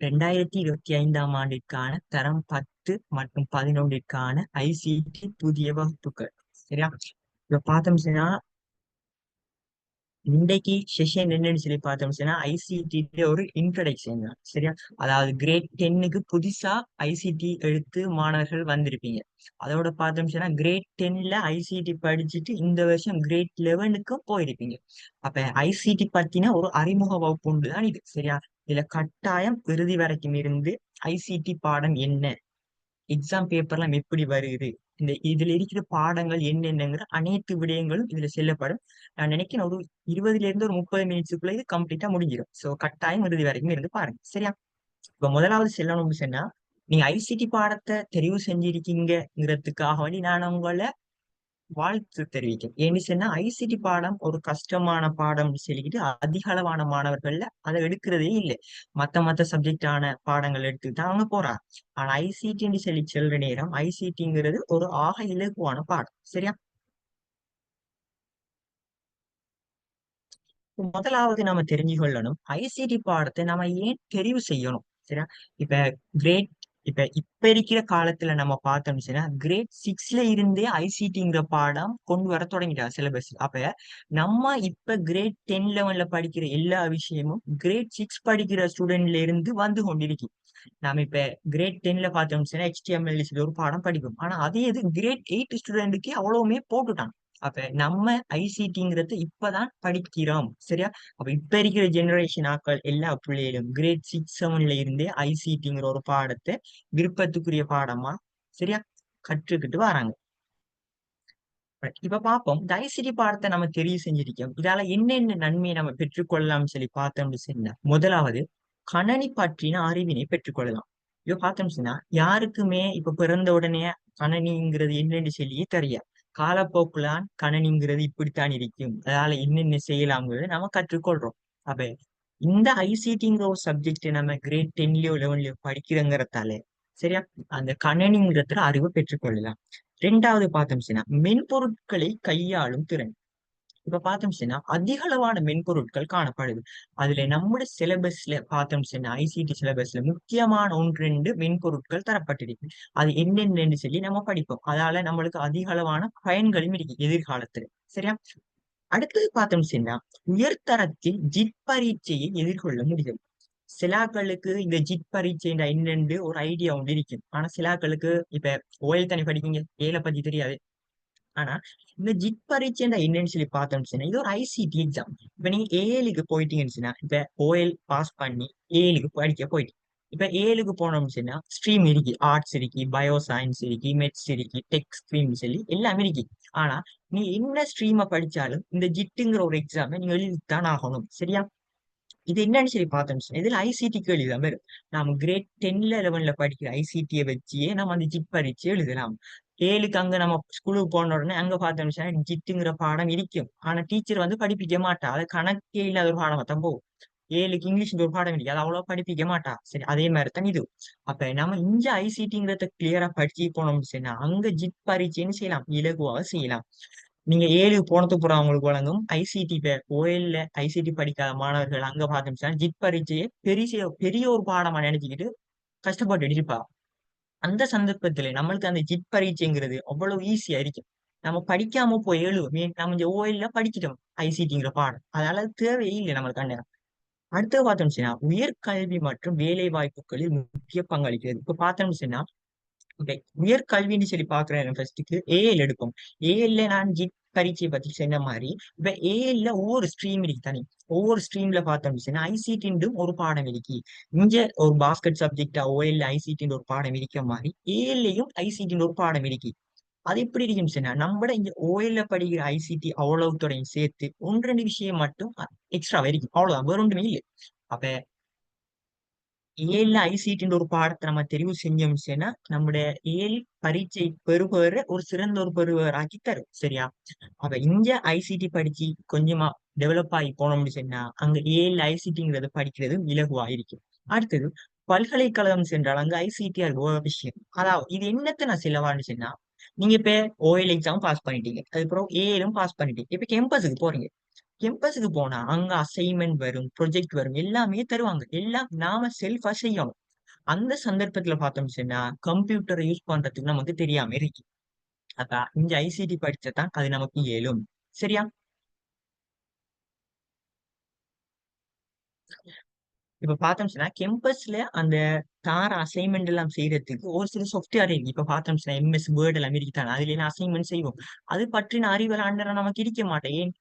ரெண்டாயிரத்தி இருபத்தி ஐந்தாம் ஆண்டிற்கான தரம் பத்து மற்றும் பதினொன்றிற்கான ஐசிடி புதிய வகுப்புகள். சரியா? இப்ப பார்த்தோம்னா இன்றைக்கு செஷன் என்னன்னு சொல்லி பார்த்தோம்னா ஐசிடி ஒரு இன்ட்ரடக்ஷன் தான். சரியா? அதாவது கிரேட் டென்னுக்கு புதுசா ஐசிடி எடுத்து மாணவர்கள் வந்திருப்பீங்க. அதோட பார்த்தோம்னா கிரேட் டென்ல ஐசிடி படிச்சுட்டு இந்த வருஷம் கிரேட் லெவனுக்கும் போயிருப்பீங்க. அப்ப ஐசிடி பத்தின ஒரு அறிமுக வகுப்பு உண்டுதான் இது. சரியா? இதுல கட்டாயம் இறுதி வரைக்கும் இருந்து ஐசிடி பாடம் என்ன? எக்ஸாம் பேப்பர்லாம் எப்படி வருது? இந்த இதுல இருக்கிற பாடங்கள் என்னென்னங்கிற அனைத்து விடயங்களும் இதுல செல்லப்படும். நான் நினைக்கிறேன் ஒரு இருபதுல இருந்து ஒரு முப்பது மினிட்ஸுக்குள்ள இது கம்ப்ளீட்டா முடிஞ்சிடும் சோ கட்டாயம் இறுதி வரைக்கும் இருந்து பாருங்க. சரியா? இப்ப முதலாவது செல்லணும்னு சொன்னா நீங்க ஐசிடி பாடத்தை தெரிவு செஞ்சிருக்கீங்கிறதுக்காக வேண்டி நான் உங்களை வாழ்த்து தெரிவிக்கும் ஏன்னு சொன்னா ஐசிடி பாடம் ஒரு கஷ்டமான பாடம்னு சொல்லிக்கிட்டு அதிக அளவான மாணவர்கள்ல அதை எடுக்கிறதே இல்லை. மத்த மத்த சப்ஜெக்டான பாடங்கள் எடுத்துக்கிட்டு அவங்க போறாங்க. ஆனா ஐசிடின்னு சொல்லி செல்ற நேரம் ஐசிடிங்கிறது ஒரு ஆக இலகுவான பாடம். சரியா? முதலாவது நம்ம தெரிஞ்சு கொள்ளணும் ஐசிடி பாடத்தை நம்ம ஏன் தெரிவு செய்யணும்? சரியா? இப்ப கிரேட் இப்ப இப்ப இருக்கிற காலத்துல நம்ம பார்த்தோம்னா கிரேட் சிக்ஸ்ல இருந்தே ஐசிடிங்கிற பாடம் கொண்டு வர தொடங்கிட்டாங்க சிலபஸ் அப்ப நம்ம இப்ப கிரேட் டென் லெவன்ல படிக்கிற எல்லா விஷயமும் கிரேட் சிக்ஸ் படிக்கிற ஸ்டூடெண்ட்ல இருந்து வந்து கொண்டிருக்கு. நாம இப்ப கிரேட் டென்ல பார்த்தோம்னா ஹெச்டிஎம்எல் ஒரு பாடம் படிப்போம். ஆனா அதே இது கிரேட் எயிட் ஸ்டூடெண்ட்டுக்கு அவ்வளவுமே போட்டுட்டாங்க. அப்ப நம்ம ஐசிடிங்கிறது இப்பதான் படிக்கிறோம். சரியா? அப்ப இப்ப இருக்கிற ஜெனரேஷன் ஆக்கள் எல்லா பிள்ளைகளும் கிரேட் சிக்ஸ் செவன்ல இருந்தே ஐசிடிங்கிற ஒரு பாடத்தை விருப்பத்துக்குரிய பாடமா சரியா? கற்றுக்கிட்டு வராங்க. இப்ப பார்ப்போம் இந்த ஐசிடி பாடத்தை நம்ம தெரிவு செஞ்சிருக்கோம். இதால என்னென்ன நன்மையை நம்ம பெற்றுக்கொள்ளலாம்னு சொல்லி பார்த்தோம்னு சொன்னா முதலாவது கணனி பற்றின அறிவினை பெற்றுக்கொள்ளலாம். இப்ப பார்த்தோம்னா யாருக்குமே இப்ப பிறந்த உடனே கணனிங்கிறது என்னன்னு சொல்லி தெரியாது. காலப்போக்குலான் கணனிங்கிறது இப்படித்தான் இருக்கும். அதனால என்னென்ன செய்யலாம்ங்கிறத நம்ம கற்றுக்கொள்றோம். அப்ப இந்த ஐசிடிங்கிற ஒரு சப்ஜெக்ட் நம்ம கிரேட் டென்லயோ லெவன்லயோ படிக்கிறங்கிறதால சரியா? அந்த கணனிங்கிறதுல அறிவு பெற்றுக்கொள்ளலாம். ரெண்டாவது பார்த்தோம்னா மென்பொருட்களை கையாளும் திறன். இப்ப பார்த்தோம்னா அதிக அளவான மென்பொருட்கள் காணப்படுது. அதுல நம்முடைய சிலபஸ்ல பார்த்தோம் சொன்னா ஐசிடி சிலபஸ்ல முக்கியமான ஒன்று ரெண்டு மென்பொருட்கள் தரப்பட்டிருக்கு. அது என்னென்னு சொல்லி நம்ம படிப்போம். அதால நம்மளுக்கு அதிக அளவான பயன்களும் இருக்கு எதிர்காலத்துல. சரியா? அடுத்தது பார்த்தோம்னா உயர்தரத்தில் ஜிட் பரீட்சையை எதிர்கொள்ள முடியும். சிலாக்களுக்கு இந்த ஜிட் பரீட்சை என்னென்று ஒரு ஐடியா ஒன்று இருக்கும் ஆனா சிலாக்களுக்கு இப்ப ஓயல் தனி படிக்கீங்க ஏல பத்தி தெரியாது. ஆனா இந்த ஜிட் பரீட்சை என்னன்னு சொல்லி பார்த்தோம்னு இது ஒரு ஐசிடி எக்ஸாம் இப்ப நீங்க ஏழுக்கு போயிட்டீங்கன்னு இப்ப ஓஎல் பாஸ் பண்ணி ஏழுக்கு படிக்க போயிட்டு. இப்ப ஏழுக்கு சொன்னா ஸ்ட்ரீம் இருக்கு ஆர்ட்ஸ் இருக்கு பயோ சயின்ஸ் இருக்கு மெட்ஸ் இருக்கு டெக் ஸ்ட்ரீம் சொல்லி எல்லாமே இருக்கு. ஆனா நீ என்ன ஸ்ட்ரீமை படிச்சாலும் இந்த ஜிட்டுங்கிற ஒரு எக்ஸாமை நீங்க எழுதித்தான் ஆகணும் சரியா? இது என்னன்னு சொல்லி பார்த்தோம்னா இதுல ஐசிடி கேள்வி வரும் நாம கிரேட் டென்ல லெவன்ல படிக்கிற ஐசிடியை வச்சியே நம்ம அந்த ஜிட் பரீட்சை எழுதலாம். ஏழுக்கு அங்க நம்ம ஸ்கூலுக்கு போன உடனே அங்க பார்த்தோம்னா ஜிட்டுங்கிற பாடம் இருக்கும் ஆனா டீச்சர் வந்து படிப்பிக்க மாட்டா. அது கணக்கே இல்லாத ஒரு பாடம் தான் போகும். ஏழுக்கு இங்கிலீஷ் ஒரு பாடம் இருக்கு அது அவ்வளவு படிப்பிக்க மாட்டா. சரி அதே மாதிரி தான் இது. அப்ப நம்ம இங்க ஐசிடிங்கிறத கிளியரா படிச்சு போனோம்னு சொன்னா அங்க ஜிட் பரீட்சைன்னு செய்யலாம். இலகுவாக செய்யலாம். நீங்க ஏழு போனது போற அவங்களுக்கு வழங்கும். ஐசிடி ஓஎல்ல ஐசிடி படிக்காத மாணவர்கள் அங்க பார்த்தோம்னா ஜிட் பரீட்சையை பெரிய பெரிய ஒரு பாடமா நினைச்சுக்கிட்டு கஷ்டப்பட்டு இருப்பா அந்த சந்தர்ப்பத்துல நம்மளுக்கு அந்த ஜிட் பரீட்சைங்கிறது அவ்வளவு ஈஸியா இருக்கும். நம்ம படிக்காம போய் எழுவோம். நம்ம இந்த ஓஎல்ல படிச்சிட்டோம். ஐசிடிங்கிற பாடம். அதனால தேவையே இல்லை நம்மளுக்கு அந்நேரம். அடுத்து சொன்னா உயர்கல்வி மற்றும் வேலை வாய்ப்புகளில் முக்கிய பங்களிக்கிறது இப்ப பார்த்தோம்னு சொன்னா உயர்கல்வின்னு சொல்லி பாக்குறேன் ஃபர்ஸ்ட்டுக்கு ஏஎல் எடுப்போம். ஏஎல்ல நான் ஜிட் பரீட்சையை பத்தி சொன்ன மாதிரி இப்ப ஏல ஒவ்வொரு ஸ்ட்ரீம் இருக்கு தனி. ஒவ்வொரு ஸ்ட்ரீம்ல பார்த்தோம்னா ஐசிடின்டும் ஒரு பாடம் இருக்கு. இங்க ஒரு பாஸ்கெட் சப்ஜெக்டா ஓஎல்ல ஐசிடின் ஒரு பாடம் இருக்க மாதிரி ஏல்லையும் ஐசிடின் ஒரு பாடம் இருக்கு. அது எப்படி இருக்கும் சொன்னா நம்மள இங்க ஓஎல்ல படிக்கிற ஐசிடி அவ்வளவு துறையும் சேர்த்து ஒன்று ரெண்டு விஷயம் மட்டும் எக்ஸ்ட்ரா வரைக்கும் அவ்வளவுதான் வேற ஒன்றுமே இல்லை. அப்ப ஏழு ஐசிடின்ற ஒரு பாடத்தை நம்ம தெரிவு செஞ்சோம்னு சொன்னா நம்முடைய ஏழு பரீட்சை பெறுபவர் ஒரு சிறந்த ஒரு பெறுபவராக்கி தரும் சரியா? அப்ப இங்க ஐசிடி படிச்சு கொஞ்சமா டெவலப் ஆகி போனோம்னு சொன்னா அங்க ஏழு ஐசிடிங்கிறது படிக்கிறது இலகுவா இருக்கும். அடுத்தது பல்கலைக்கழகம் சென்றால் அங்க ஐசிடி ஒரு விஷயம். அதாவது இது என்னத்தை நான் செலவான்னு சொன்னா நீங்க இப்ப ஓஎல் எக்ஸாம் பாஸ் பண்ணிட்டீங்க. அதுக்கப்புறம் ஏஎலும் பாஸ் பண்ணிட்டீங்க. இப்ப கேம்பஸுக்கு போறீங்க. கேம்பஸுக்கு போனா அங்க அசைன்மெண்ட் வரும் ப்ரொஜெக்ட் வரும் எல்லாமே தருவாங்க. எல்லாம் நாம செல்ஃபா செய்யணும் அந்த சந்தர்ப்பத்துல பார்த்தோம் சொன்னா கம்ப்யூட்டரை யூஸ் பண்றதுக்கு நமக்கு தெரியாம இருக்கு. அப்ப இந்த ஐசிடி படிச்சதான் அது நமக்கு இயலும். சரியா? இப்ப பார்த்தோம் சொன்னா கெம்பஸ்ல அந்த தார அசைன்மெண்ட் எல்லாம் செய்யறதுக்கு ஒரு சில சாஃப்ட்வேர் இருக்கு. இப்ப பார்த்தோம் சொன்னா எம்எஸ் வேர்ட் எல்லாம் இருக்குதான்? அதுல எல்லாம் அசைன்மெண்ட் செய்வோம்? அது பற்றின அறிவு அந்நேரம் நமக்கு இருக்க மாட்டேன். ஏன்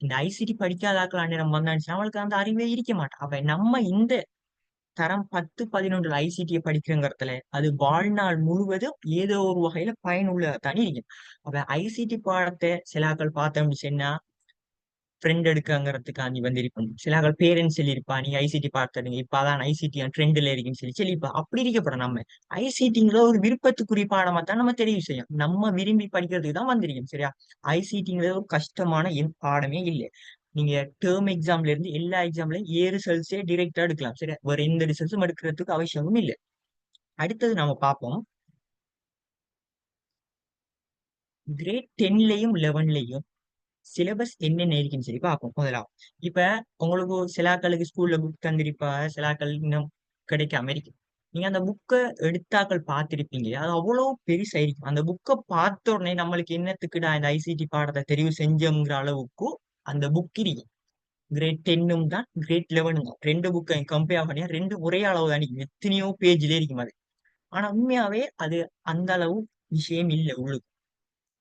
இந்த ஐசிடி படிக்காதாக்கள் நம்ம வந்தாச்சு அவளுக்கு அந்த அறிவே இருக்க மாட்டான் அப்ப நம்ம இந்த தரம் பத்து பதினொன்றுல ஐசிடியை படிக்கிறங்கிறதுல அது வாழ்நாள் முழுவதும் ஏதோ ஒரு வகையில பயனுள்ளதா பயனுள்ளதான் இருக்கும் அப்ப ஐசிடி பாடத்தை சிலாக்கள் பார்த்தோம் சொன்னா ஃப்ரெண்ட் எடுக்கங்கிறதுக்காண்டி சில ஆள் பேரண்ட்ஸ் சொல்லியிருப்பா நீங்க ஐசிடி பார்த்துடுங்க இப்போ அதான் ஐசிடி ட்ரெண்ட்ல இருக்குன்னு சொல்லி சொல்லிப்பா அப்படி இருக்கப்படும் நம்ம. ஐசிடிங்கிற ஒரு விருப்பத்துக்குரிய பாடமா தான் நம்ம தெரிவு செய்யும் நம்ம விரும்பி படிக்கிறதுக்கு தான் வந்திருக்கோம் சரியா? ஐசிடிங்கிற ஒரு கஷ்டமான பாடமே இல்லை. நீங்க டேர்ம் எக்ஸாம்ல இருந்து எல்லா எக்ஸாம்லயும் ஏ ரிசல்ட்ஸே டிரெக்டா எடுக்கலாம் சரி வேற எந்த ரிசல்ட்ஸும் எடுக்கிறதுக்கு அவசியமும் இல்லை. அடுத்தது நாம பார்ப்போம். கிரேட் டென்லயும் லெவன்லயும் சிலபஸ் என்னென்ன இருக்குன்னு சொல்லி பார்ப்போம் முதலாவது இப்ப உங்களுக்கு சிலாக்களுக்கு ஸ்கூல்ல புக் தந்திருப்பா சிலாக்கள் இன்னும் கிடைக்காம இருக்கு. நீங்க அந்த புக்கை எடுத்தாக்கள் பார்த்திருப்பீங்க. அது அவ்வளவு பெருசா இருக்கும். அந்த புக்கை பார்த்த உடனே நம்மளுக்கு என்னத்துக்குடா இந்த ஐசிடி பாடத்தை தெரிவு செஞ்சோங்கிற அளவுக்கு அந்த புக் இருக்கு கிரேட் டென்னும் தான் கிரேட் லெவனும் தான். ரெண்டு புக்கை கம்பேர் பண்ணியா ரெண்டு ஒரே அளவு தான் இருக்கும். எத்தனையோ பேஜ்ல இருக்கும் அது. ஆனா உண்மையாவே அது அந்த அளவு விஷயம் இல்லை உள்ளுக்கு.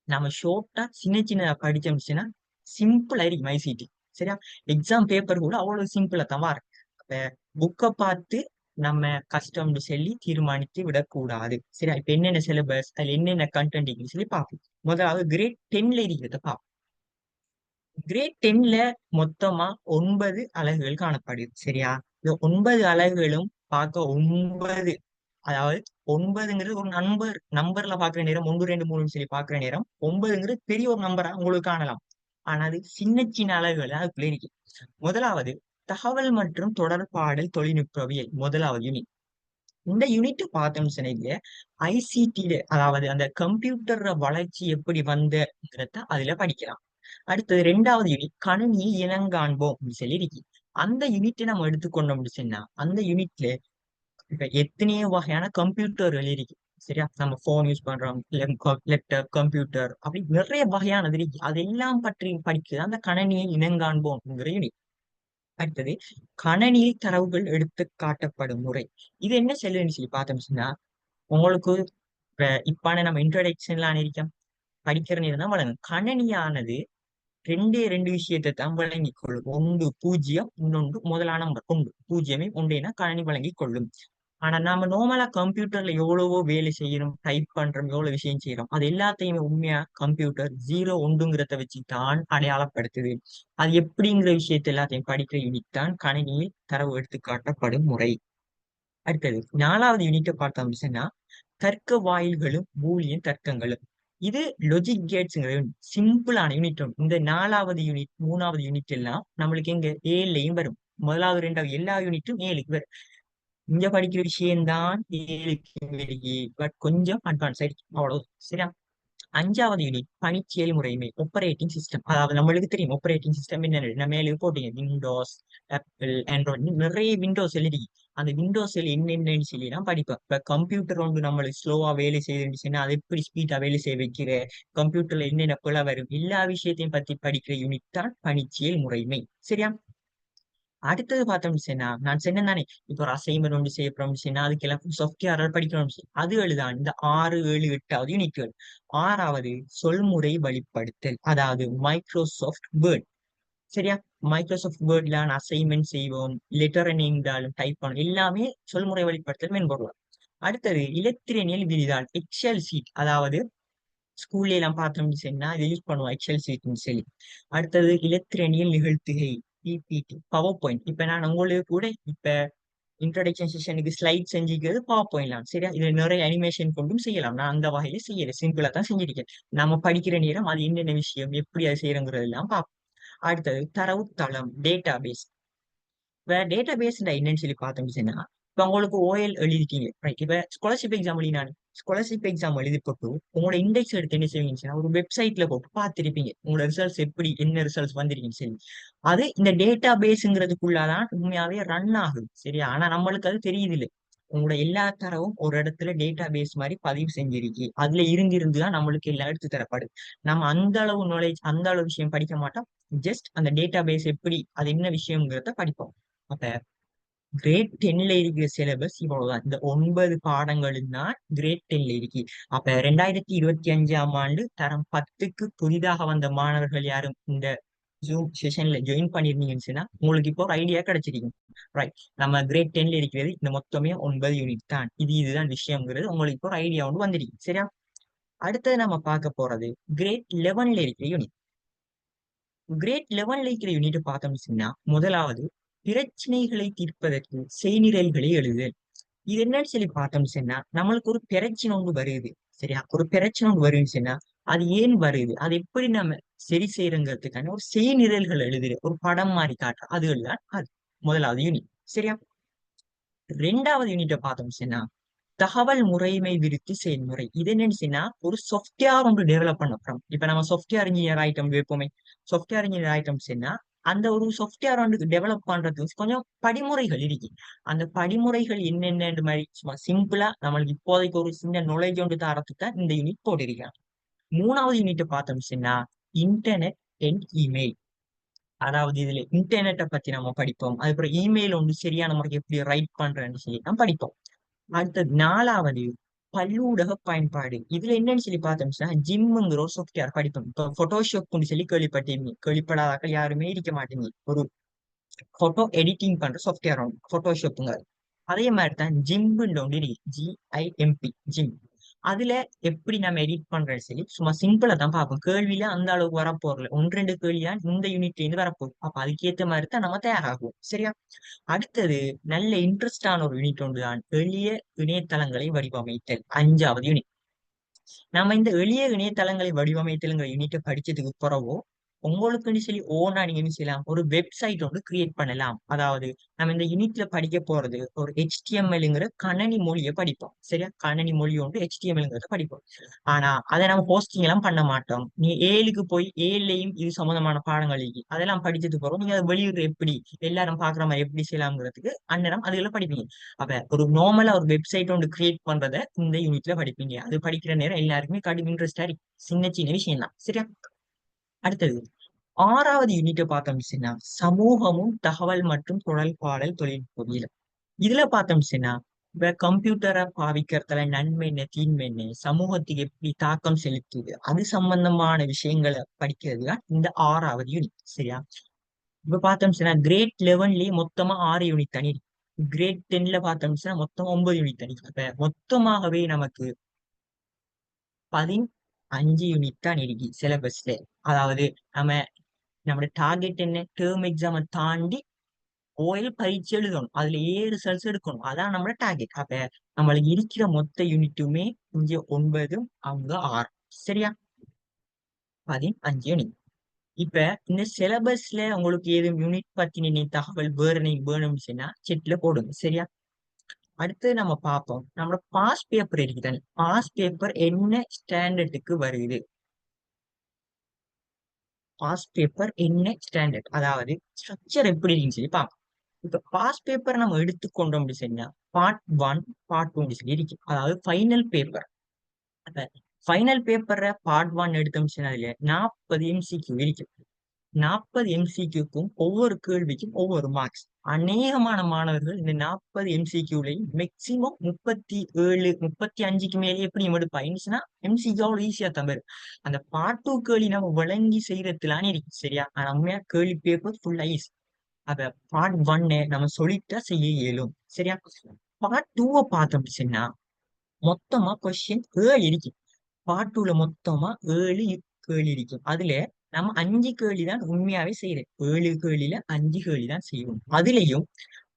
நம்ம ஷோர்ட்டா சின்ன சின்ன படிச்சோம்னுச்சுன்னா சிம்பிளா இருக்கும் ஐசிடி சரியா? எக்ஸாம் பேப்பர் கூட அவ்வளவு சிம்பிளா தான் வரும். அப்ப புக்கை பார்த்து நம்ம கஷ்டம்னு சொல்லி தீர்மானித்து விடக்கூடாது. சரியா? இப்ப என்னென்ன சிலபஸ் அதுல என்னென்ன கண்டென்ட் இருக்குன்னு சொல்லி பார்ப்போம். முதலாவது கிரேட் டென்ல இருக்கிறத பார்ப்போம். கிரேட் டென்ல மொத்தமா ஒன்பது அலகுகள் காணப்படுது. சரியா? இந்த ஒன்பது அலகுகளும் பார்க்க ஒன்பது அதாவது ஒன்பதுங்கிறது ஒரு நம்பர் நம்பர்ல பாக்குற நேரம் ஒன்று ரெண்டு மூணு சொல்லி பாக்குற நேரம் ஒன்பதுங்கிறது பெரிய ஒரு நம்பரா உங்களுக்கு காணலாம். ஆனா அது சின்ன சின்ன அளவுகள் அதுக்குள்ள இருக்கு முதலாவது தகவல் மற்றும் தொடர்பாடல் தொழில்நுட்பவியல் முதலாவது யூனிட் இந்த யூனிட் பார்த்தோம்னு சொன்னீங்க ஐசிடில அதாவது அந்த கம்ப்யூட்டர் வளர்ச்சி எப்படி வந்தங்கிறத அதுல படிக்கலாம். அடுத்தது ரெண்டாவது யூனிட் கணினியை இனங்காண்போம் அப்படின்னு சொல்லி இருக்கு. அந்த யூனிட்டை நம்ம எடுத்துக்கொண்டோம் சொன்னா அந்த யூனிட்ல இப்ப எத்தனையோ வகையான கம்ப்யூட்டர்கள் இருக்கு சரியா? நம்ம போன் யூஸ் பண்றோம் லேப்டாப் கம்ப்யூட்டர் அப்படி நிறைய வகையானது இருக்கு. அதெல்லாம் பற்றி படிக்கிறது அந்த கணனியை இனங்காண்போம் யூனிட் அடுத்தது கணனியில் தரவுகள் எடுத்து காட்டப்படும் முறை. இது என்ன செல்லுன்னு சொல்லி பார்த்தோம்னா உங்களுக்கு இப்பான நம்ம இன்ட்ரோடக்ஷன்லாம் இருக்கோம் படிக்கிற நேரம் தான் வழங்கும். கணனியானது ரெண்டே ரெண்டு விஷயத்தை தான் வழங்கி கொள்ளும். ஒன்று பூஜ்ஜியம் இன்னொன்று முதலான நம்பர். ஒன்று பூஜ்ஜியமே ஒன்றேனா கணனி வழங்கி கொள்ளும். ஆனா நம்ம நார்மலா கம்ப்யூட்டர்ல எவ்வளவோ வேலை செய்யறோம் டைப் பண்றோம் எவ்வளவு விஷயம் செய்யறோம் அது எல்லாத்தையுமே உண்மையா கம்ப்யூட்டர் ஜீரோ ஒன்றுங்கிறத வச்சு தான் அடையாளப்படுத்துது. அது எப்படிங்கிற விஷயத்த எல்லாத்தையும் படிக்கிற யூனிட் தான் கணினியில் தரவு எடுத்து காட்டப்படும் முறை. அடுத்தது நாலாவது யூனிட்டை பார்த்தோம் அப்படின்னா தர்க்க வாயில்களும் பூலியன் தர்க்கங்களும். இது லொஜிக் கேட்ஸ்ங்கிற சிம்பிளான யூனிட் இந்த நாலாவது யூனிட் மூணாவது யூனிட் எல்லாம் நம்மளுக்கு எங்க ஏழுலையும் வரும். முதலாவது ரெண்டாவது எல்லா யூனிட்டும் ஏழுக்கு வரும். இங்க படிக்கிற விஷயம்தான் ஏழுக்கு பட் கொஞ்சம் அட்வான்ஸ் ஆயிடுச்சு. அவ்வளவு சரியா? அஞ்சாவது யூனிட் பணி முறைமை ஆப்பரேட்டிங் சிஸ்டம் அதாவது நம்மளுக்கு தெரியும் ஆப்பரேட்டிங் சிஸ்டம் என்ன நம்ம எழுதி போட்டீங்க. விண்டோஸ் ஆப்பிள் ஆண்ட்ராய்டு நிறைய விண்டோஸ் எழுதி. அந்த விண்டோஸ் என்னென்னு சொல்லி நான் படிப்பேன். இப்ப கம்ப்யூட்டர் ஒன்று நம்மளுக்கு ஸ்லோவா வேலை செய்யுதுன்னு அதை எப்படி ஸ்பீடா வேலை செய்ய வைக்கிற? கம்ப்யூட்டர்ல என்னென்ன பிழை வரும்? எல்லா விஷயத்தையும் பத்தி படிக்கிற யூனிட் தான் பணிச்செயல் முறைமை சரியா? அடுத்தது பார்த்தோம்னு சொன்னா நான் சொன்னேன் தானே இப்போ ஒரு அசைன்மெண்ட் ஒன்று செய்ய போறோம் சொன்னா அதுக்கெல்லாம் சாஃப்ட்வேர் படிக்கணும். அது எழுதான் இந்த ஆறு ஏழு எட்டாவது யூனிட்கள் ஆறாவது சொல்முறை வழிப்படுத்தல் அதாவது மைக்ரோசாஃப்ட் வேர்ட் சரியா? மைக்ரோசாஃப்ட் வேர்ட்ல அசைன்மெண்ட் செய்வோம் லெட்டர் இருந்தாலும் டைப் பண்ணும் எல்லாமே சொல்முறை வழிப்படுத்தல் மென்பொருள் அடுத்தது இலத்திரனியல் விரிதாள் எக்ஸல் சீட் அதாவது ஸ்கூல்ல எல்லாம் பார்த்தோம்னு சொன்னா இதை யூஸ் பண்ணுவோம் எக்ஸல் சீட்னு சொல்லி. அடுத்தது இலத்திரனியல் நிகழ்த்துகை. பிபிடி பவர் பாயிண்ட் இப்ப நான் உங்களுக்கு கூட இப்ப இன்ட்ரடக்ஷன் செஷனுக்கு ஸ்லைட் செஞ்சுக்கிறது பவர் பாயிண்ட்லாம் சரியா? இதுல நிறைய அனிமேஷன் கொண்டும் செய்யலாம். நான் அந்த வகையில செய்யல சிம்பிளா தான் செஞ்சிருக்கேன். நம்ம படிக்கிற நேரம் அது என்னென்ன விஷயம் எப்படி அதை செய்யறங்கிறது எல்லாம் பார்ப்போம் அடுத்தது தரவுத்தளம் டேட்டா பேஸ் வேற டேட்டா பேஸ் என்னன்னு சொல்லி பார்த்தோம் சொன்னா இப்ப உங்களுக்கு ஓஎல் எழுதிட்டீங்க ரைட் இப்ப ஸ்காலர்ஷிப் எக்ஸாம் நான் ஸ்காலர்ஷிப் எக்ஸாம் எழுதி போட்டு உங்களோட இண்டெக்ஸ் எடுத்து என்ன செய்வீங்கன்னா ஒரு வெப்சைட்ல போட்டு பார்த்துருப்பீங்க. உங்களோட ரிசல்ட்ஸ் எப்படி என்ன ரிசல்ட்ஸ் வந்திருக்கீங்க சரி அது இந்த டேட்டா பேஸுங்கிறதுக்குள்ளாதான் உண்மையாவே ரன் ஆகுது சரியா? ஆனா நம்மளுக்கு அது தெரியுது இல்லை உங்களோட எல்லா தரவும் ஒரு இடத்துல டேட்டா பேஸ் மாதிரி பதிவு செஞ்சிருக்கு. அதுல இருந்து தான் நம்மளுக்கு எல்லாம் எடுத்து தரப்படுது நம்ம அந்த அளவு நாலேஜ் அந்த அளவு விஷயம் படிக்க மாட்டோம். ஜஸ்ட் அந்த டேட்டா பேஸ் எப்படி அது என்ன விஷயங்கிறத படிப்போம். அப்ப கிரேட் டென்ல இருக்கிற சிலபஸ் இவ்வளவுதான் இந்த ஒன்பது பாடங்களும் தான் கிரேட் டென்ல இருக்கு. அப்ப ரெண்டாயிரத்தி இருபத்தி அஞ்சாம் ஆண்டு தரம் பத்துக்கு புதிதாக வந்த மாணவர்கள் யாரும் இந்த ஜூம் செஷன்ல ஜாயின் பண்ணிருந்தீங்கன்னு சொன்னா உங்களுக்கு இப்போ ஒரு ஐடியா கிடைச்சிருக்கும். ரைட் நம்ம கிரேட் டென்ல இருக்கிறது இந்த மொத்தமே ஒன்பது யூனிட் தான். இது இதுதான் விஷயங்கிறது உங்களுக்கு இப்போ ஒரு ஐடியா ஒன்று வந்திருக்கு. சரியா? அடுத்தது நம்ம பார்க்க போறது கிரேட் லெவன்ல இருக்கிற யூனிட் கிரேட் லெவன்ல இருக்கிற யூனிட் பார்த்தோம்னு சொன்னா முதலாவது பிரச்சனைகளை தீர்ப்பதற்கு செய்நிரல்களை எழுதுதல் இது என்னன்னு சொல்லி பார்த்தோம்னு சொன்னா நம்மளுக்கு ஒரு பிரச்சனை ஒன்று வருது சரியா? ஒரு பிரச்சனை ஒன்று வருதுன்னு சொன்னா அது ஏன் வருது? அது எப்படி நம்ம சரி செய்யறங்கிறதுக்கான ஒரு செய்நிரல்கள் எழுதுற ஒரு படம் மாதிரி காட்டுற அது தான் அது. முதலாவது யூனிட் சரியா? ரெண்டாவது யூனிட்டை பார்த்தோம் சொன்னா தகவல் முறைமை விருத்தி செயல்முறை. இது என்னன்னு சொன்னா ஒரு சாஃப்ட்வேர் ஒன்று டெவலப் பண்ண போறோம். இப்ப நம்ம சாஃப்ட்வேர் இன்ஜினியர் ஐட்டம் வைப்போமே. சாஃப்ட்வேர் இன்ஜினியர் ஐட்டம் சொன்னா அந்த ஒரு சாஃப்ட்வேர் வந்து டெவலப் பண்றது கொஞ்சம் படிமுறைகள் இருக்கு. அந்த படிமுறைகள் என்னென்ன மாதிரி சும்மா சிம்பிளா நம்மளுக்கு இப்போதைக்கு ஒரு சின்ன நாலேஜ் ஒன்று தரத்துக்கு இந்த யூனிட் போட்டிருக்காங்க. மூணாவது யூனிட் பார்த்தோம்னா இன்டர்நெட் அண்ட் இமெயில் அதாவது இதுல இன்டர்நெட்டை பத்தி நம்ம படிப்போம். அதுக்கப்புறம் இமெயில் ஒன்று சரியான முறைக்கு எப்படி ரைட் பண்றேன்னு சொல்லி நம்ம படிப்போம். அடுத்தது நாலாவது பல்லூடக பயன்பாடு. இதுல என்னன்னு சொல்லி பார்த்தோம்னா ஜிம்முங்கிற ஒரு சாஃப்ட்வேர் படிப்போம். இப்போ போட்டோஷாப்னு சொல்லி கேள்விப்பட்டீங்க கேள்விப்படாதாக்கள் யாருமே இருக்க மாட்டீங்க ஒரு போட்டோ எடிட்டிங் பண்ற சாஃப்ட்வேர் ஒன்று போட்டோஷாப்புங்க அதே மாதிரி தான் ஜிம்னு ஒன்று இருக்கு. ஜிஐஎம்பி ஜிம் அதுல எப்படி நம்ம எடிட் பண்றது சரி சும்மா சிம்பிளா தான் பார்ப்போம். கேள்வியில அந்த அளவுக்கு வரப்போறல ஒன்று ரெண்டு கேள்வி தான் இந்த யூனிட்ல இருந்து வரப்போகுது அப்ப அதுக்கேற்ற மாதிரி தான் நம்ம தயாராகும் சரியா? அடுத்தது நல்ல இன்ட்ரெஸ்டான ஒரு யூனிட் ஒன்று தான் எளிய இணையதளங்களை வடிவமைத்தல். அஞ்சாவது யூனிட் நம்ம இந்த எளிய இணையதளங்களை வடிவமைத்தலுங்கிற யூனிட்டை படிச்சதுக்கு பிறவோ உங்களுக்குன்னு சொல்லி ஓனா நீங்க என்ன செய்யலாம்? ஒரு வெப்சைட் ஒன்று கிரியேட் பண்ணலாம். அதாவது நம்ம இந்த யூனிட்ல படிக்க போறது ஒரு ஹெச்டிஎம்எல்ங்கிற கணனி மொழியை படிப்போம். சரியா? கணனி மொழி ஒன்று ஹெச்டிஎம்எல்ங்கிறத படிப்போம். ஆனா அதை நம்ம போஸ்டிங் எல்லாம் பண்ண மாட்டோம். நீ ஏழுக்கு போய் ஏழுலையும் இது சம்பந்தமான பாடங்கள் அதெல்லாம் படிச்சது போறோம். நீங்க அதை வெளியிடுற எப்படி? எல்லாரும் பாக்குற மாதிரி எப்படி செய்யலாம்ங்கிறதுக்கு அந்நேரம் அதுல படிப்பீங்க. அப்ப ஒரு நார்மலா ஒரு வெப்சைட் ஒன்று கிரியேட் பண்றதை இந்த யூனிட்ல படிப்பீங்க. அது படிக்கிற நேரம் எல்லாருக்குமே கடும் இன்ட்ரெஸ்டா இருக்கு. சின்ன சின்ன விஷயம் தான் சரியா? அடுத்தது. ஆறாவது யூனிட்டை பார்த்தோம்னா சமூகமும் தகவல் மற்றும் தொடர்பாடல் தொழில்நுட்பவியல். இதுல பார்த்தோம்னா இப்ப கம்ப்யூட்டரை பாவிக்கிறதுல நன்மை என்ன தீன்மை என்ன சமூகத்துக்கு எப்படி தாக்கம் செலுத்துது அது சம்பந்தமான விஷயங்களை படிக்கிறது தான் இந்த ஆறாவது யூனிட் சரியா? இப்ப பார்த்தோம்னா கிரேட் லெவன்லயே மொத்தமா ஆறு யூனிட் தனி. கிரேட் டென்ல பார்த்தோம்னா மொத்தம் ஒன்பது யூனிட் தனி. இப்ப மொத்தமாகவே நமக்கு பதின் அஞ்சு யூனிட் தான் இருக்கு சிலபஸ்ல அதாவது நம்ம நம்மளோட டார்கெட் என்ன? டேர்ம் எக்ஸாமை தாண்டி ஓயில் பயிற்சி எழுதணும். அதுல ஏ ரிசல்ட்ஸ் எடுக்கணும். அதான் நம்மளோட டார்கெட் அப்ப நம்மளுக்கு இருக்கிற மொத்த யூனிட்டுமே இங்க ஒன்பதும் அங்க ஆறு. சரியா? பதினஞ்சு யூனிட் இப்ப இந்த சிலபஸ்ல உங்களுக்கு ஏதும் யூனிட் பத்தின தகவல் வேற வேணும்னு சொன்னா செட்ல போடுங்க. சரியா? அடுத்து நம்ம பார்ப்போம். நம்மளோட பாஸ் பேப்பர் இருக்குதானே? பாஸ் பேப்பர் என்ன ஸ்டாண்டர்டுக்கு வருது? பாஸ்ட் பேப்பர் என்ன ஸ்டாண்டர்ட் அதாவது ஸ்ட்ரக்சர் எப்படி இருக்குன்னு சொல்லி பார்க்கலாம். இப்போ பாஸ்ட் பேப்பர் நம்ம எடுத்துக்கொண்டோம் அப்படி சொன்னா பார்ட் ஒன் பார்ட் டூ சொல்லி இருக்கு. அதாவது ஃபைனல் பேப்பர் அப்ப ஃபைனல் பேப்பரை பார்ட் ஒன் எடுத்தோம் சொன்னா அதுல நாற்பது எம்சிக்கு இருக்கு. நாற்பது எம்சிக்யூக்கும் ஒவ்வொரு கேள்விக்கும் ஒவ்வொரு மார்க்ஸ் அநேகமான மாணவர்கள் இந்த நாற்பது எம்சிக்யூலையும் மேக்சிமம் முப்பத்தி ஏழு முப்பத்தி அஞ்சுக்கு மேலே எப்படி எடுப்பாயின்னுச்சுன்னா எம்சிக்யூ அவ்வளவு ஈஸியா தம்பரு அந்த பாட்டு கேள்வி நம்ம விளங்கி செய்யறதுலான்னு இருக்கு சரியா? ஆனா உண்மையா கேள்வி பேப்பர் ஃபுல்லா ஈஸி அத பார்ட் ஒன்னு நம்ம சொல்லிட்டா செய்ய இயலும் சரியா? பார்ட் டூவை பார்த்தோம்னா மொத்தமா கொஸ்டின் ஏழு இருக்கு. பார்ட் டூல மொத்தமா ஏழு கேள்வி இருக்கும் அதுல நம்ம அஞ்சு கேள்வி தான் உண்மையாவே செய்யறேன். ஏழு கேள்வியில அஞ்சு கேள்வி தான் செய்வோம். அதுலயும்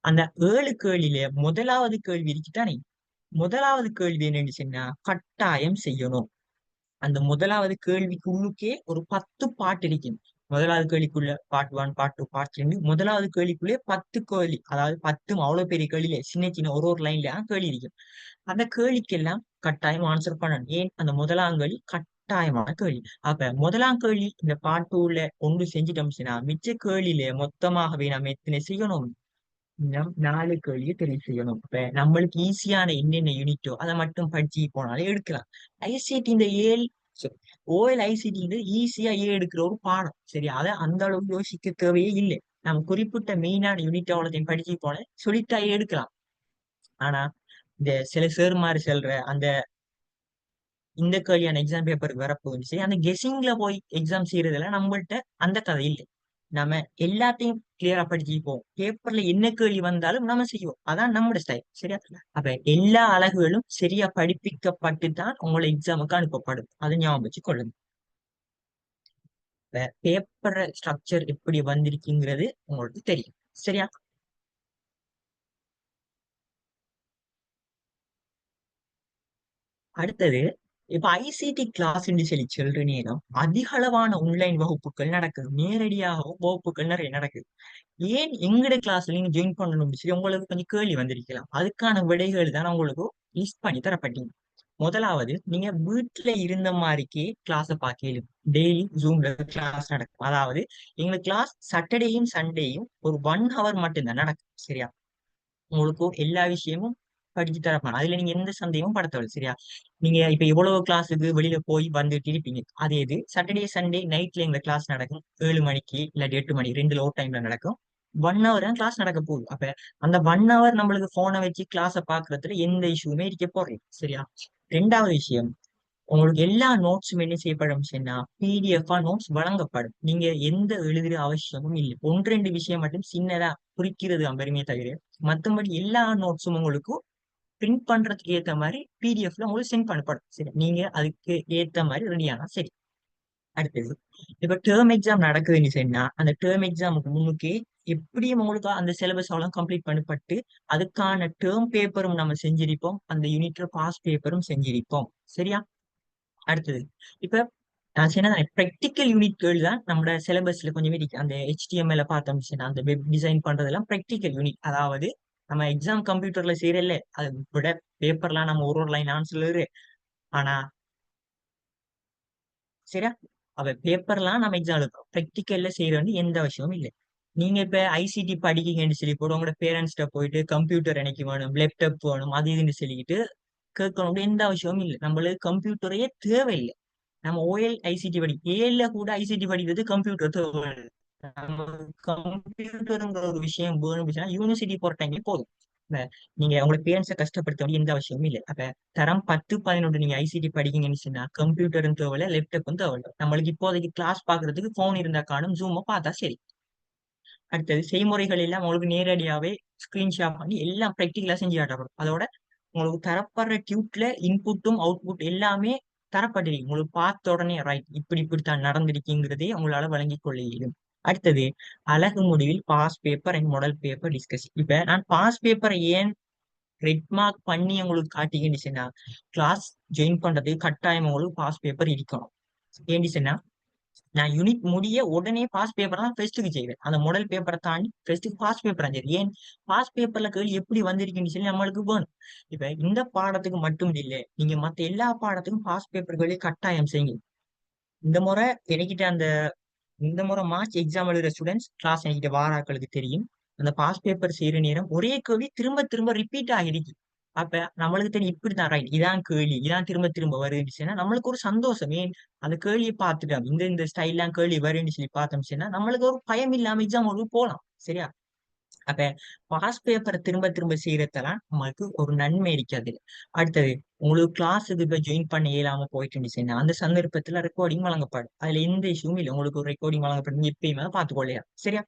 அந்த ஏழு கேள்வியில முதலாவது கேள்வி இருக்குதானே? முதலாவது கேள்வி என்னன்னு சொன்னா கட்டாயம் செய்யணும். அந்த முதலாவது கேள்விக்குள்ளுக்கே ஒரு பத்து பாட்டு இருக்கும். முதலாவது கேள்விக்குள்ள பாட்டு ஒன் பாட்டு டூ பாட்டு ரெண்டு முதலாவது கேள்விக்குள்ளே பத்து கேள்வி அதாவது பத்தும் அவ்வளவு பெரிய கேள்வியில சின்ன சின்ன ஒரு ஒரு லைன்ல கேள்வி இருக்கும். அந்த கேள்விக்கெல்லாம் கட்டாயம் ஆன்சர் பண்ணணும். ஏன்? அந்த முதலாம் கேள்வி கட்டாயமான கேள்வி. அப்ப முதலாம் கேள்வி இந்த பார்ட் டூல ஒன்று செஞ்சிட்டோம்னா மிச்ச கேள்வியில மொத்தமாகவே நம்ம எத்தனை செய்யணும்? நாலு கேள்வியை தெரிவு செய்யணும். இப்ப நம்மளுக்கு ஈஸியான என்னென்ன யூனிட்டோ அதை மட்டும் படிச்சு போனாலே எடுக்கலாம். ஐசிடி இந்த ஏல் ஓஎல் ஐசிடி ஈஸியா ஏ எடுக்கிற ஒரு பாடம். சரி அதை அந்த அளவுக்கு யோசிக்க தேவையே இல்லை. நம்ம குறிப்பிட்ட மெயினான யூனிட் அவ்வளோத்தையும் படிச்சு போன சொல்லிட்டா எடுக்கலாம். ஆனா இந்த சில சேர்மாறு செல்ற அந்த இந்த கேள்வியான எக்ஸாம் பேப்பருக்கு வரப்போகுது. சரி அந்த கெஸிங்ல போய் எக்ஸாம் செய்யறதுல நம்மள்ட்ட அந்த கதை இல்லை. நம்ம எல்லாத்தையும் கிளியரா படிச்சுப்போம் பேப்பர்ல என்ன கேள்வி வந்தாலும் நம்ம செய்வோம். அதான் நம்மளோட ஸ்டைல் சரியா? அப்ப எல்லா அழகுகளும் சரியா படிப்பிக்கப்பட்டு தான் உங்களை எக்ஸாமுக்கு அனுப்பப்படும். அதை ஞாபகம் வச்சு கொள்ளுங்க. பேப்பர் ஸ்ட்ரக்சர் எப்படி வந்திருக்குங்கிறது உங்களுக்கு தெரியும். சரியா? அடுத்தது இப்ப ஐசிடி கிளாஸ் என்று சொல்லி சொல்ற நேரம் அதிக அளவான ஆன்லைன் வகுப்புகள் நடக்குது. நேரடியாகவும் வகுப்புகள் நிறைய நடக்குது. ஏன் எங்கட கிளாஸ்ல நீங்க ஜாயின் பண்ணணும்னு சொல்லி உங்களுக்கு கொஞ்சம் கேள்வி வந்திருக்கலாம். அதுக்கான விடைகள் தான் உங்களுக்கு லிஸ்ட் பண்ணி தரப்பட்டீங்க முதலாவது நீங்க வீட்டுல இருந்த மாதிரிக்கே கிளாஸ பாக்கலும் டெய்லி ஜூம்ல கிளாஸ் நடக்கும். அதாவது எங்களுக்கு கிளாஸ் சாட்டர்டேயும் சண்டேயும் ஒரு ஒன் ஹவர் மட்டும்தான் நடக்கும். சரியா? உங்களுக்கு எல்லா விஷயமும் படிச்சு தரப்பான் அதுல நீங்க எந்த சந்தேகமும் படத்தவள் சரியா? நீங்க இப்ப எவ்வளவு கிளாஸுக்கு வெளியில போய் வந்துட்டு இருப்பீங்க. அதே இது சாட்டர்டே சண்டே நைட்ல எங்க கிளாஸ் நடக்கும். ஏழு மணிக்கு இல்லாட்டி எட்டு மணி ரெண்டு லோ டைம்ல நடக்கும். ஒன் ஹவர் தான் கிளாஸ் நடக்க போகுது. அப்ப அந்த ஒன் ஹவர் நம்மளுக்கு போனை வச்சு கிளாஸ பாக்குறதுல எந்த இஷ்யூமே இருக்க போறது சரியா? ரெண்டாவது விஷயம் உங்களுக்கு எல்லா நோட்ஸும் என்ன செய்யப்படும் சொன்னா பிடிஎஃபா நோட்ஸ் வழங்கப்படும். நீங்க எந்த எழுதுற அவசியமும் இல்லை. ஒன்று ரெண்டு விஷயம் மட்டும் சின்னதா குறிக்கிறது பெருமையை தவிர மற்றபடி எல்லா நோட்ஸும் உங்களுக்கு பிரிண்ட் பண்றதுக்கு ஏத்த மாதிரி பிடிஎஃப்ல உங்களுக்கு சென்ட் பண்ணப்படும். சரி நீங்க அதுக்கு ஏத்த மாதிரி ரெடி ஆனா சரி. அடுத்தது இப்ப டேர்ம் எக்ஸாம் நடக்குதுன்னு சொன்னா அந்த டேர்ம் எக்ஸாமுக்கு முன்னுக்கே எப்படியும் உங்களுக்கு அந்த சிலபஸ் எல்லாம் கம்ப்ளீட் பண்ணப்பட்டு அதுக்கான டேர்ம் பேப்பரும் நம்ம செஞ்சிருப்போம். அந்த யூனிட்ல பாஸ் பேப்பரும் செஞ்சிருப்போம். சரியா? அடுத்தது இப்ப நான் சொன்ன ப்ராக்டிக்கல் யூனிட்கள் தான் நம்ம சிலபஸ்ல கொஞ்சம் அந்த ஹெச்டிஎம்எல் பார்த்தோம் அந்த வெப் டிசைன் பண்றதெல்லாம் ப்ராக்டிக்கல் யூனிட் அதாவது நம்ம எக்ஸாம் கம்ப்யூட்டர்ல செய்யறல அது விட பேப்பர்லாம் நம்ம ஒரு ஒரு லைன் ஆன்சர் ஆனா சரியா? அவ பேப்பர்லாம் நம்ம எக்ஸாம் எழுதுறோம். ப்ராக்டிக்கல்ல செய்யற வந்து எந்த அவசியமும் இல்லை. நீங்க இப்ப ஐசிடி படிக்கீங்கன்னு சொல்லி போட்டு உங்களோட பேரண்ட்ஸ்கிட்ட போயிட்டு கம்ப்யூட்டர் எனக்கு வேணும் லேப்டாப் வேணும் அது இதுன்னு சொல்லிக்கிட்டு கேட்கணும் எந்த அவசியமும் இல்லை. நம்மளுக்கு கம்ப்யூட்டரையே தேவையில்லை. நம்ம ஓஎல் ஐசிடி படி ஏல கூட ஐசிடி படிக்கிறது கம்ப்யூட்டர் தேவை கம்ப்யூட்டருங்கிற ஒரு விஷயம் வேணும் யூனிவர்சிட்டி போற டைம்ல போதும். நீங்க உங்களுக்கு பேரண்ட்ஸை கஷ்டப்படுத்த வேண்டிய எந்த அவசியமும் இல்லை. அப்ப தரம் பத்து பதினொன்று நீங்க ஐசிடி படிக்கீங்கன்னு சொன்னா கம்ப்யூட்டரும் தேவையில்ல லேப்டாப்பும் தேவையில்ல. நம்மளுக்கு இப்போதைக்கு கிளாஸ் பாக்குறதுக்கு போன் இருந்தா காணும் ஜூமை பார்த்தா சரி. அடுத்தது செய்முறைகள் எல்லாம் உங்களுக்கு நேரடியாவே ஸ்கிரீன்ஷாட் பண்ணி எல்லாம் ப்ராக்டிகலா செஞ்சு காட்டப்படும் அதோட உங்களுக்கு தரப்படுற டியூட்ல இன்புட்டும் அவுட்புட் எல்லாமே தரப்பட்டிருக்கு. உங்களுக்கு பார்த்த உடனே ரைட் இப்படி இப்படித்தான் நடந்திருக்குங்கிறதே உங்களால வழங்கிக் கொள்ள இயலும். அடுத்தது அழகு முடிவில் pass paper and model paper discuss இப்ப நான் பாஸ் பேப்பரை ஏன் ரெட் மார்க் பண்ணி உங்களுக்கு காட்டிக்கிட்டுச்சுன்னா கிளாஸ் ஜாயின் பண்றதுக்கு கட்டாயம் உங்களுக்கு பாஸ் பேப்பர் இருக்கணும். ஏண்டிச்சுன்னா நான் யூனிட் முடிய உடனே பாஸ் பேப்பர் தான் ஃபெஸ்ட்டுக்கு செய்வேன். அந்த மாடல் பேப்பரை தாண்டி ஃபெஸ்ட்டுக்கு பாஸ் பேப்பர் சரி ஏன்? பாஸ் பேப்பர்ல கேள்வி எப்படி வந்திருக்குன்னு சொல்லி நம்மளுக்கு வேணும். இப்ப இந்த பாடத்துக்கு மட்டும் இல்லை நீங்க மத்த எல்லா பாடத்துக்கும் பாஸ் பேப்பர்களையும் கட்டாயம் செய்யுங்க. இந்த முறை எனக்கிட்ட அந்த இந்த முறை மார்ச் எக்ஸாம் எழுதுற ஸ்டூடெண்ட்ஸ் கிளாஸ் என்கிட்ட வாராக்களுக்கு தெரியும். அந்த பாஸ் பேப்பர் செய்யற நேரம் ஒரே கேள்வி திரும்ப திரும்ப ரிப்பீட் ஆகிருக்கு அப்ப நம்மளுக்கு தெரியும் இப்படிதான் ரைட் இதான் கேள்வி இதான் திரும்ப திரும்ப வருதுன்னா நம்மளுக்கு ஒரு சந்தோஷம். ஏன்? அந்த கேள்வியை பார்த்துட்டோம். இந்த இந்த ஸ்டைல்லாம் கேள்வி வருதுன்னு சொல்லி பார்த்தோம்னா நம்மளுக்கு ஒரு பயம் இல்லாம எக்ஸாம் ஒரு போலாம். சரியா? அப்ப பாஸ் பேப்பரை திரும்ப திரும்ப செய்யறதெல்லாம் நம்மளுக்கு ஒரு நன்மை இருக்காது அடுத்தது உங்களுக்கு கிளாஸ் இப்ப ஜாயின் பண்ண இயலாம போயிட்டு இருந்துச்சுன்னா அந்த சந்தர்ப்பத்துல ரெக்கார்டிங் வழங்கப்படும். அதுல எந்த இஷ்யூவும் இல்லை. உங்களுக்கு ஒரு ரெக்கார்டிங் வழங்கப்படும் எப்பயுமே பார்த்துக்கொள்ளையா சரியா?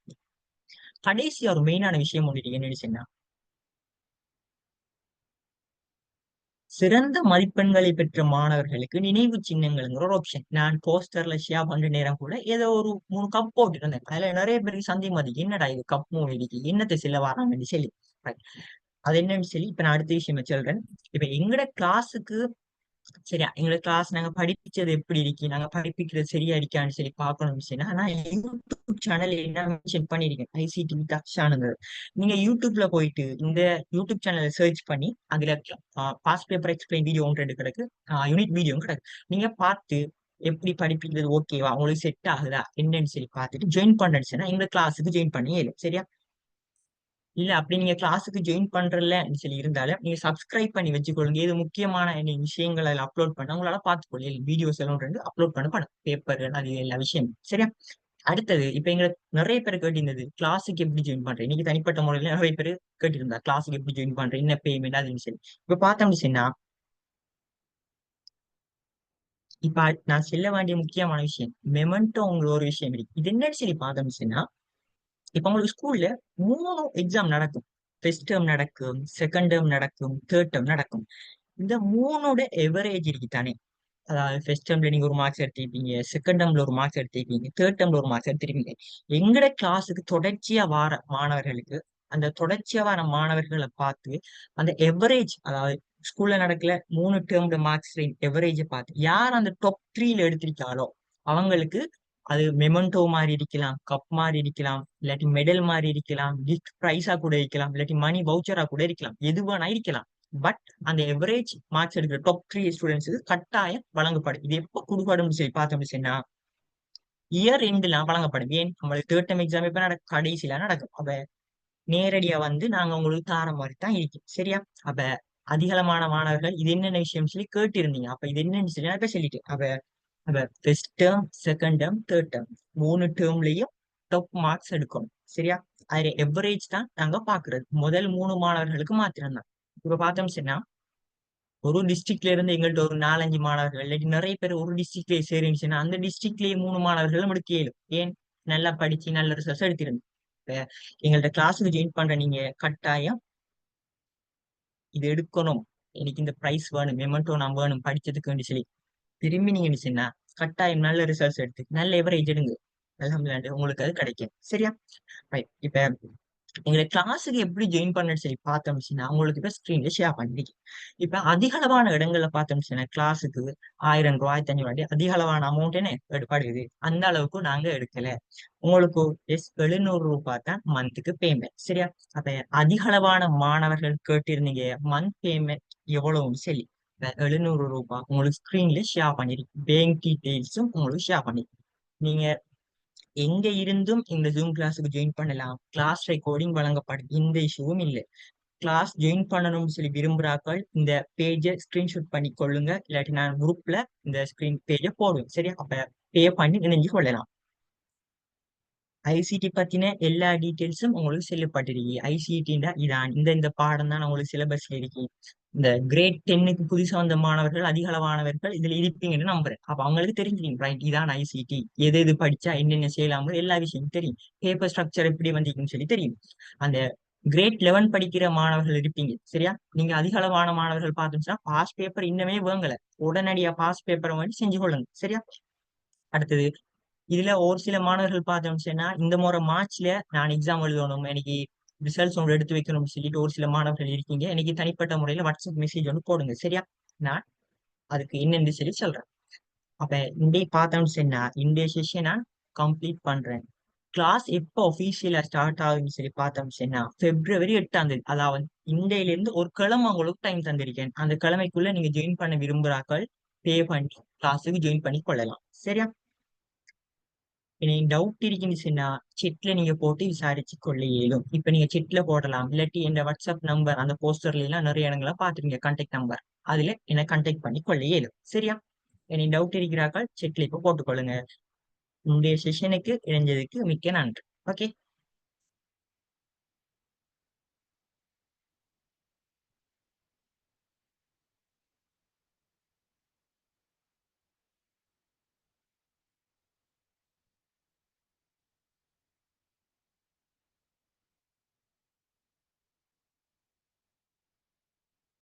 கடைசி ஒரு மெயினான விஷயம் ஒன்று என்ன சிறந்த மதிப்பெண்களை பெற்ற மாணவர்களுக்கு நினைவு சின்னங்கள்ங்கிற ஒரு ஆப்ஷன் நான் போஸ்டர்ல ஷேர் பண்ற நேரம் கூட ஏதோ ஒரு மூணு கப் போட்டுருந்தேன் அதுல நிறைய பேருக்கு சந்தேகம் அது என்னடா இது கப் மூணு இடிக்கு என்னத்தை செல்ல வராங்கன்னு சொல்லி. அது என்னன்னு சொல்லி இப்ப நான் அடுத்த விஷயம் சொல்றேன். இப்ப எங்கட கிளாஸுக்கு சரியா எங்களோட கிளாஸ் நாங்க படிச்சது எப்படி இருக்கு? நாங்க படிப்பிக்கிறது சரியா இருக்கான்னு சொல்லி பாக்கணும்னு சரி நான் யூடியூப் சேனல் என்ன மென்ஷன் பண்ணிருக்கேன். ஐசிடி தக்ஷானுங்க நீங்க யூடியூப்ல போயிட்டு இந்த யூடியூப் சேனலை சர்ச் பண்ணி அதுல பாஸ் பேப்பர் எக்ஸ்பிளைன் வீடியோ ஒன்று ரெண்டு கிடக்கு. யூனிட் வீடியோ கிடக்கு. நீங்க பார்த்து எப்படி படிப்பிக்கிறது ஓகேவா உங்களுக்கு செட் ஆகுதா? என்னன்னு சொல்லி பார்த்துட்டு ஜாயின் பண்ணுச்சுன்னா எங்க கிளாஸுக்கு ஜாயின் பண்ணி சரியா? இல்ல அப்படி நீங்க கிளாஸுக்கு ஜாயின் பண்றலன்னு சொல்லி இருந்தாலும் நீங்க சப்ஸ்கிரைப் பண்ணி வச்சுக்கொள்ளுங்க. இது முக்கியமான என்ன விஷயங்கள் அதில் அப்லோட் பண்ண உங்களால பார்த்துக்கொள்ள வீடியோஸ் எல்லாம் ரெண்டு அப்லோட் பண்ண படம் பேப்பர் அது எல்லா விஷயம் சரியா? அடுத்தது இப்ப எங்களை நிறைய பேர் கேட்டிருந்தது கிளாஸுக்கு எப்படி ஜாயின் பண்றேன்? இன்னைக்கு தனிப்பட்ட முறையில நிறைய பேர் கேட்டிருந்தா கிளாஸுக்கு எப்படி ஜாயின் பண்றேன்? என்ன பேமெண்ட் அதுன்னு சொல்லி. இப்ப பார்த்தோம்னு சொன்னா இப்ப நான் சொல்ல வேண்டிய முக்கியமான விஷயம் மெமெண்டோங்கிற உங்களுக்கு ஒரு விஷயம் இருக்கு. இது என்னன்னு சொல்லி பார்த்தோம்னு சொன்னா இப்ப உங்களுக்கு ஸ்கூல்ல மூணு எக்ஸாம் நடக்கும். ஃபர்ஸ்ட் டேர்ம் நடக்கும் செகண்ட் டேர்ம் நடக்கும் தேர்ட் டேர்ம் நடக்கும். இந்த மூணோட எவரேஜ் இருக்கு தானே அதாவது ஃபர்ஸ்ட் டேர்ம்ல நீங்க ஒரு மார்க்ஸ் எடுத்திருப்பீங்க செகண்ட் டேர்ம்ல ஒரு மார்க்ஸ் எடுத்திருப்பீங்க தேர்ட் டேர்ம்ல ஒரு மார்க்ஸ் எடுத்திருப்பீங்க. எங்கட கிளாஸுக்கு தொடர்ச்சியா வார மாணவர்களுக்கு அந்த தொடர்ச்சியா வர மாணவர்களை பார்த்து அந்த எவரேஜ் அதாவது ஸ்கூல்ல நடக்கல மூணு டேர்ம்ல மார்க்ஸ் எவரேஜை பார்த்து யார் அந்த டாப் த்ரீல எடுத்திருக்காளோ அவங்களுக்கு அது மெமெண்டோ மாதிரி இருக்கலாம் கப் மாதிரி இருக்கலாம் இல்லாட்டி மெடல் மாதிரி இருக்கலாம் கிஃப்ட் ப்ரைஸா கூட இருக்கலாம் இல்லாட்டி மணி வவுச்சரா கூட இருக்கலாம் எது வேணா இருக்கலாம். பட் அந்த எவரேஜ் மார்க்ஸ் எடுக்கிற டாப் த்ரீ ஸ்டூடெண்ட்ஸுக்கு கட்டாயம் வழங்கப்படும். இது எப்போ கொடுக்கப்படும் சொல்லி பார்த்தோம் சொன்னா இயர் எண்டுலாம் வழங்கப்படும். ஏன்? நம்மளுக்கு தேர்ட் டைம் எக்ஸாம் இப்ப நடக்கும் கடைசியில நடக்கும். அப்ப நேரடியா வந்து நாங்க உங்களுக்கு தார மாதிரி தான் இருக்கும். சரியா? அப்ப அதிகளமான மாணவர்கள் இது என்னென்ன விஷயம் சொல்லி கேட்டு இருந்தீங்க அப்ப இது என்னன்னு சொல்லி நான் இப்ப சொல்லிட்டேன். அப்ப அப்ப first term second term third term மூணு டேர்ம்லயும் டாப் மார்க்ஸ் எடுக்கணும். சரியா? அதுல எவரேஜ் தான் நாங்க பாக்குறது முதல் மூணு மாணவர்களுக்கு மாத்திரம் தான் இப்ப பார்த்தோம் சொன்னா ஒரு டிஸ்ட்ரிக்ட்ல இருந்து எங்கள்கிட்ட ஒரு நாலஞ்சு மாணவர்கள் இல்லாட்டி நிறைய பேர் ஒரு டிஸ்ட்ரிக்ட்லயே சேருந்துச்சுன்னா அந்த டிஸ்ட்ரிக்ட்லயே மூணு மாணவர்கள் நம்மளுக்கு கேளும் ஏன்? நல்லா படிச்சு நல்ல ரிசல்ட்ஸ் எடுத்திருந்தோம் இப்ப எங்கள்ட்ட கிளாஸுக்கு ஜாயின் பண்ற நீங்க கட்டாயம் இது எடுக்கணும். எனக்கு இந்த ப்ரைஸ் வேணும் மெமெண்டோ நான் வேணும் படிச்சதுக்கு சொல்லி. திரும்பி நீங்க சொன்னா கட்டாயம் நல்ல ரிசல்ட்ஸ் எடுத்து நல்ல எவரேஜ் எடுங்க. அலமதுல்லாண்டு உங்களுக்கு அது கிடைக்கும். சரியா? ரைட் இப்ப எங்களை கிளாஸுக்கு எப்படி ஜாயின் பண்ணு சொல்லி பார்த்தோம்னா உங்களுக்கு இப்ப ஸ்கிரீன்ல ஷேர் பண்ணிருக்கேன். இப்ப அதிக அளவான இடங்கள்ல பார்த்தோம்னா கிளாஸுக்கு ஆயிரம் ரூபாய் ஆயிரத்தி ரூபாய் அதிக அளவான அமௌண்ட்டுன்னு என்ன எடுப்படுது அந்த அளவுக்கு நாங்க எடுக்கல. உங்களுக்கு எஸ் எழுநூறு ரூபாய் தான் மந்த்துக்கு பேமெண்ட் சரியா? அப்ப அதிக அளவான மாணவர்கள் கேட்டிருந்தீங்க மந்த் பேமெண்ட் எவ்வளவுன்னு சொல்லி. எழுநூறு ரூபாய் உங்களுக்கு ஸ்க்ரீன்ல ஷேர் பண்ணிருக்கு பேங்க் டீடைல்ஸும் உங்களுக்கு ஷேர் பண்ணிருக்கு நீங்க எங்க இருந்தும் இந்த ஜூம் கிளாஸுக்கு ஜாயின் பண்ணலாம். கிளாஸ் ரெக்கார்டிங் வழங்கப்படும் இந்த இஷ்யூவும் இல்லை. கிளாஸ் ஜாயின் பண்ணணும்னு சொல்லி விரும்புறாக்கள் இந்த பேஜை ஸ்க்ரீன்ஷாட் பண்ணி கொள்ளுங்க இல்லாட்டி நான் குரூப்ல இந்த ஸ்கிரீன் பேஜை போடுவேன். சரியா? அப்ப பே பண்ணி இணைஞ்சு கொள்ளலாம். ஐசிடி பத்தின எல்லா டீட்டெயில்ஸும் உங்களுக்கு செல்லப்பட்டிருக்கு ஐசிடிண்டா இதான். இந்த இந்த பாடம் தான் உங்களுக்கு சிலபஸ்ல இருக்கு இந்த கிரேட் டென்னுக்கு புதுசா வந்த மாணவர்கள் அதிக அளவானவர்கள் இதுல இருப்பீங்கன்னு நம்புறேன். அப்ப அவங்களுக்கு தெரிஞ்சிருக்கும் ரைட் இதான் ஐசிடி எது எது படிச்சா என்னென்ன செய்யலாமோ எல்லா விஷயமும் தெரியும். பேப்பர் ஸ்ட்ரக்சர் எப்படி வந்திருக்குன்னு சொல்லி தெரியும். அந்த கிரேட் லெவன் படிக்கிற மாணவர்கள் இருப்பீங்க சரியா? நீங்க அதிக அளவான மாணவர்கள் பார்த்தோம்னா பாஸ் பேப்பர் இன்னமே வேங்கல. உடனடியா பாஸ் பேப்பரை வந்து செஞ்சு கொள்ளுங்க சரியா? அடுத்தது இதுல ஒரு சில மாணவர்கள் பார்த்தோம்னா இந்த முறை மார்ச்ல நான் எக்ஸாம் எழுதணும் எனக்கு ரிசல்ட்ஸ் ஒன்று எடுத்து வைக்கணும்னு சொல்லிட்டு ஒரு சில மாணவர்கள் இருக்கீங்க. எனக்கு தனிப்பட்ட முறையில வாட்ஸ்அப் மெசேஜ் ஒன்று போடுங்க சரியா? நான் அதுக்கு என்னென்னு சொல்லி சொல்றேன். அப்ப இன்றைய பார்த்தோம்னு சொன்னா இன்றைய செஷன் நான் கம்ப்ளீட் பண்றேன். கிளாஸ் எப்போ அஃபீஷியலா ஸ்டார்ட் ஆகுதுன்னு சொல்லி பார்த்தோம் சொன்னா பிப்ரவரி எட்டாம் தேதி. அதாவது இன்றையில இருந்து ஒரு கிழமை உங்களுக்கு டைம் தந்திருக்கேன். அந்த கிழமைக்குள்ள நீங்க ஜாயின் பண்ண விரும்புறாக்கள் பே பண்ணி கிளாஸுக்கு ஜாயின் பண்ணி கொள்ளலாம். சரியா? இனி டவுட் இருக்குன்னு செட்ல நீங்க போட்டு விசாரிச்சு கொள்ள இயலும். இப்ப நீங்க செட்ல போடலாம். இல்லாட்டி என் வாட்ஸ்அப் நம்பர் அந்த போஸ்டர்ல எல்லாம் நிறைய இடங்களா பாத்துருங்க கான்டாக்ட் நம்பர் அதுல என்ன கான்டாக்ட் பண்ணி கொள்ள இயலும். சரியா? இனி டவுட் இருக்கிறாக்கள் செட்ல இப்ப போட்டுக்கொள்ளுங்க. உங்களுடைய செஷனுக்கு இணைஞ்சதுக்கு மிக்க நன்றி. ஓகே